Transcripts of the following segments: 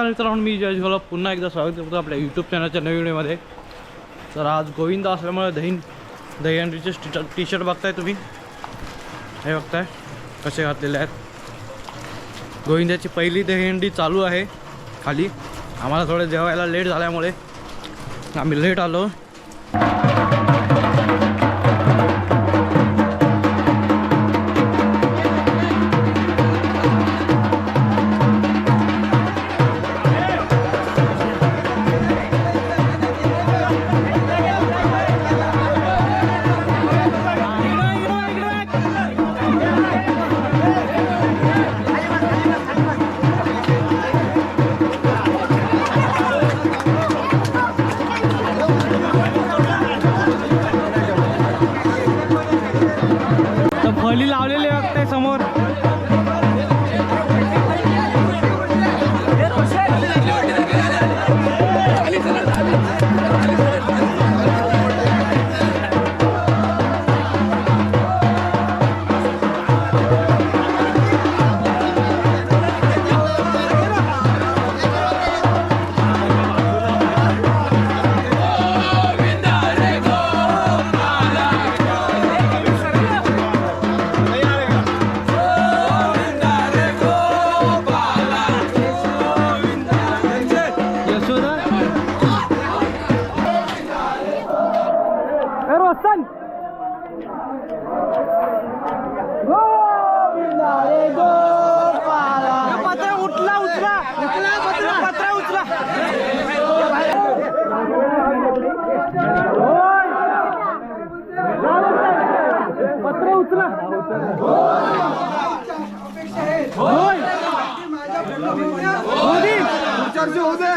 नमस्कार मित्रांनो मी जय झोला पुन्हा एकदा स्वागत करतो आपल्या यूट्यूब चॅनलच्या नवीन व्हिडिओमध्ये. तर आज गोविंद असल्यामुळे दहीन दहीहंडीचे टी टी शर्ट बघताय तुम्ही. हे बघताय कसे घातलेले आहेत. गोविंदाची पहिली दहीहंडी चालू आहे खाली. आम्हाला थोडं जेवायला लेट झाल्यामुळे आम्ही लेट आलो. पुढच्या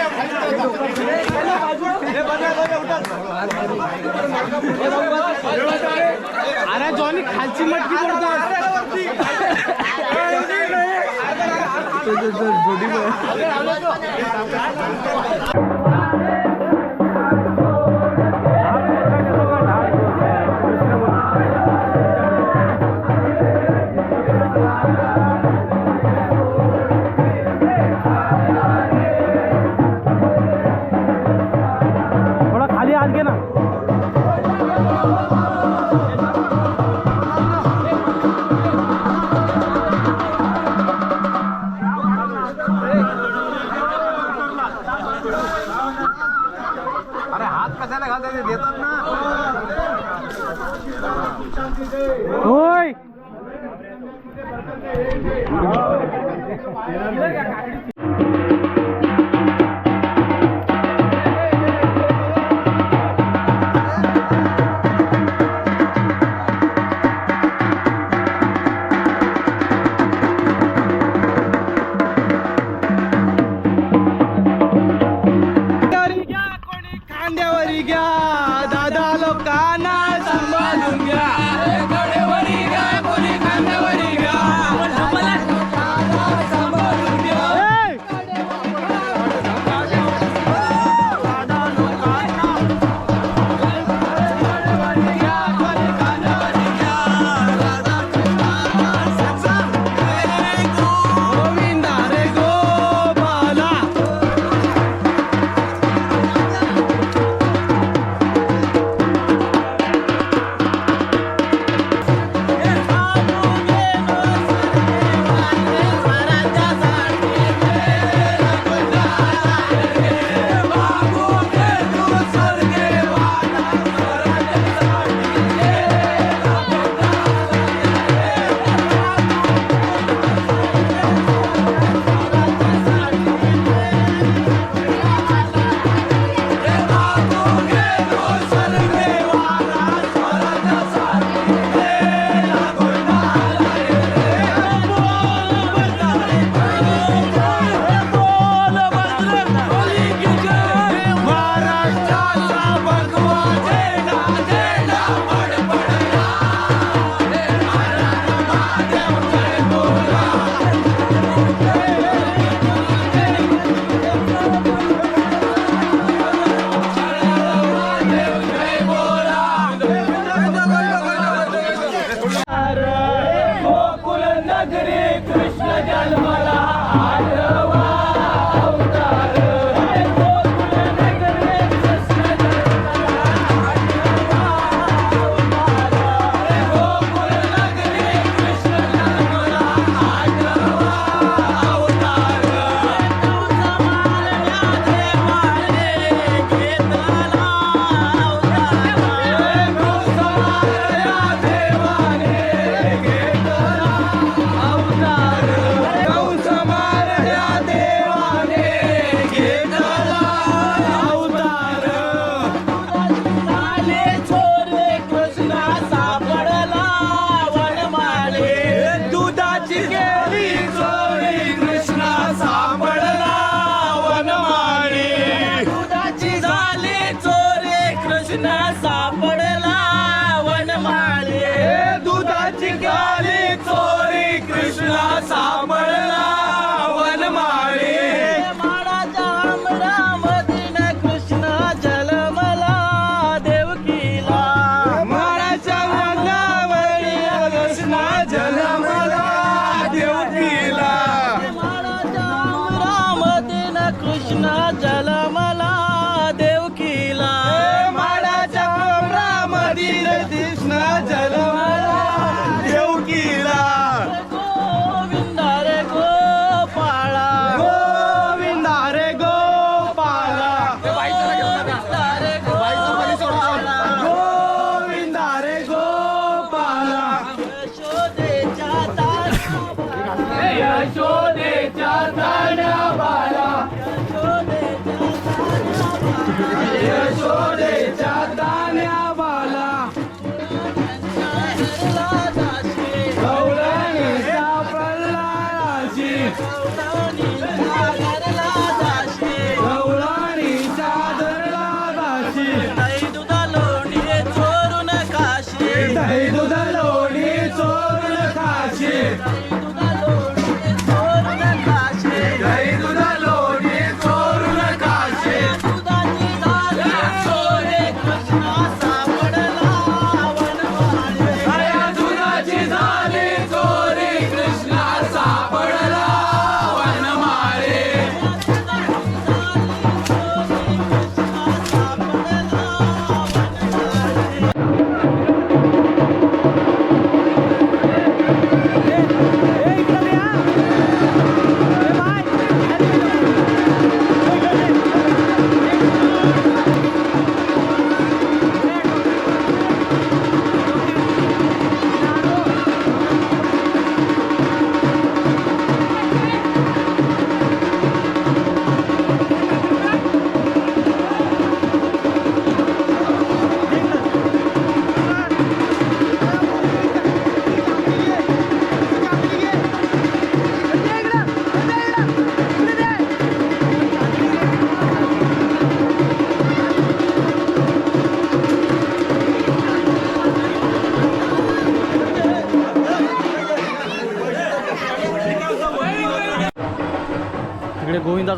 अरे जॉनी खालची मटकी जोडी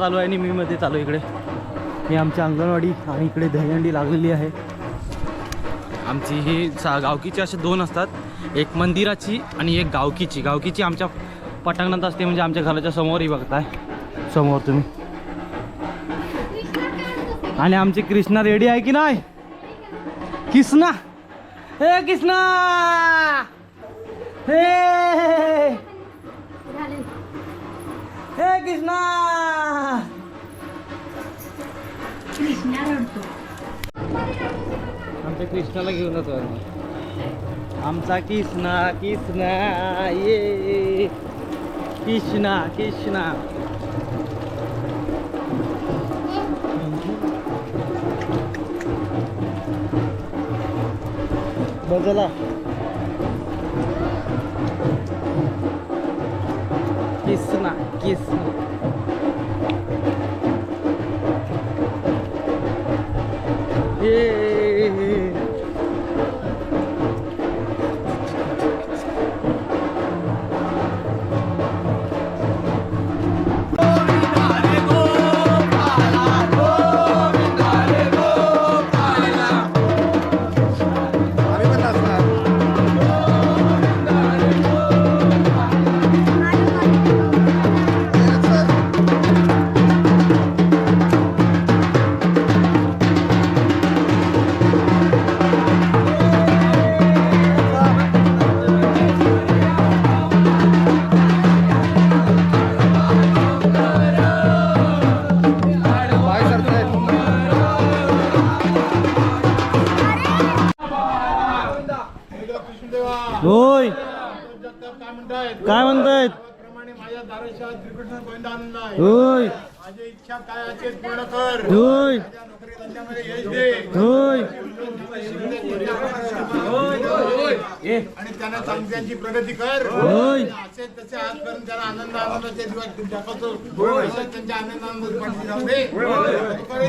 चालू आहे आणि मी मध्ये चालू इकडे. ही आमची अंगणवाडी आणि इकडे दहीहंडी लागलेली आहे. आमची ही सा गावकीची असे दोन असतात. एक मंदिराची आणि एक गावकीची. गावकीची आमच्या पटांगणात असते म्हणजे आमच्या घराच्या समोरही बघताय. समोर तुम्ही. आणि आमची कृष्णा रेडी आहे की नाही? कृष्णा! हे कृष्णा! हे हे कृष्णा! आमच्या कृष्णाला घेऊन जातो आम्ही. आमचा कृष्णा कृष्णा ये। कृष्णा कृष्णा। बजला कृष्णा कृष्णा। ये। होय. काय म्हणतायत? काय म्हणतायत? प्रमाणे माझ्या दाराशा त्रिकृष्ण गोविंद आनंद आहे. होय. माझी इच्छा काय असेल पूर्ण कर होय. माझ्या नोकरी धंद्यामध्ये यश दे. होय. आणि त्यांना चांगल्यांची प्रगती कर. होय. असे तसे आजपर्यंत त्यांना आनंद आनंदाचे दिवस असं त्यांच्या आनंद आनंद पाठी दे.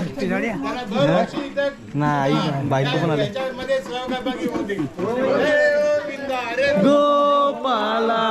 इथे नाही बायको पण आले? याच्यामध्ये सहभागी होते गोपाला.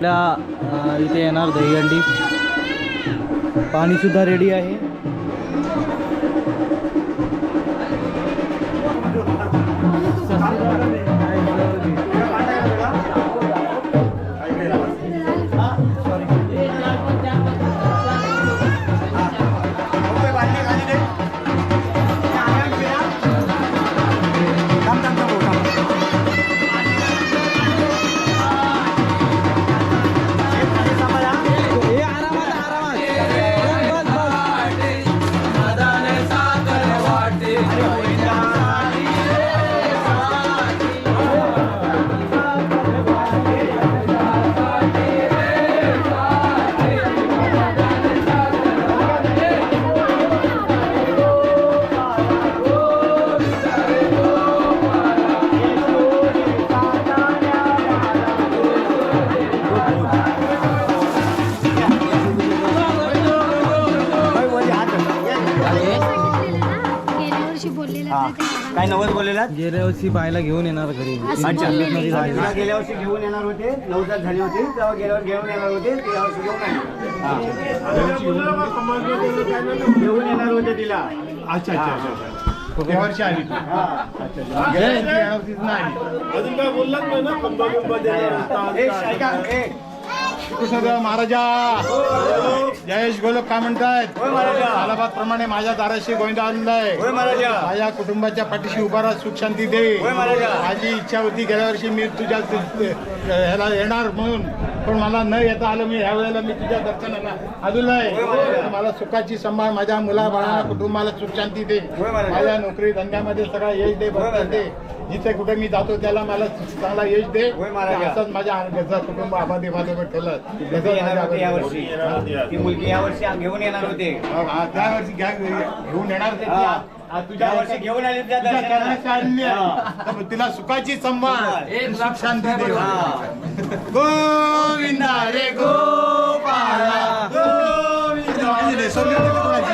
आपल्या इथे येणार दहीहंडी. पाणीसुद्धा रेडी आहे. गेल्या वर्षी बायला घेऊन येणार घरी. तुला गेल्या वर्षी घेऊन येणार होते नवजात झाली होती तेव्हा गेल्या वर्षी घेऊन येणार होते ते यावर्षी घेऊन. हा. येणार होते तिला. अच्छा अच्छा अच्छा. त्या वर्षी आली. तू हा. नाही कृष्णदेव महाराजा. जयेश गोलक काय म्हणतायत. अलाहाबाद प्रमाणे माझ्या दाराशी गोविंदा होय महाराजा. माझ्या कुटुंबाच्या पाठीशी उभा राहा सुख शांती दे. माझी इच्छा होती गेल्या वर्षी मी तुझ्या ह्याला येणार म्हणून. पण मला न येता आलं मी ह्या वेळेला मी तुझ्या दर्शनाला आलेलो. आहे मला सुखाची संभाळ माझ्या मुला बाळाला कुटुंबाला सुख शांती दे. माझ्या नोकरी धंद्यामध्ये सगळा यश दे बरकत दे. जिथे कुठे मी जातो त्याला मला चांगला यश दे. होय महाराजा. असंच माझ्या घरचं कुटुंब आबादी बाजूवर ठेवलं येणार होती यावर्षी. ती मुलगी यावर्षी घेऊन येणार होते. त्या वर्षी घ्या घेऊन येणार होते हा. आ, तुझ्या वर्षी घेऊन आली त्या तुझ्या दर्शनाला. चरणाशी आलेली आहे. तर तिला सुखाची संभाळ सुख शांती दे गोविंदा रे गोपाळा. गोविंदा. होती का कोणाची?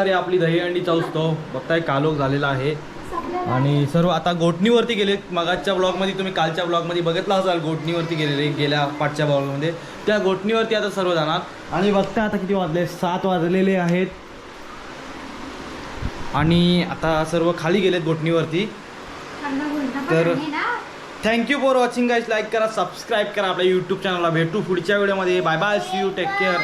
प्रकारे आपली दहीहंडी उत्सव बघताय कालोख झालेला आहे. आणि सर्व आता गोटणीवरती गेले. मगाच्या ब्लॉगमध्ये तुम्ही कालच्या ब्लॉगमध्ये बघितला असाल गोटणीवरती गेलेले गेल्या पाठच्या ब्लॉगमध्ये त्या गोटणीवरती आता सर्व जाणार. आणि बघता आता किती वाजले सात वाजलेले आहेत. आणि आता सर्व खाली गेलेत गोटणीवरती. तर thank you for watching guys like करा सबस्क्राईब करा आपल्या यूट्यूब चॅनलला भेटू पुढच्या व्हिडिओमध्ये bye bye see you take care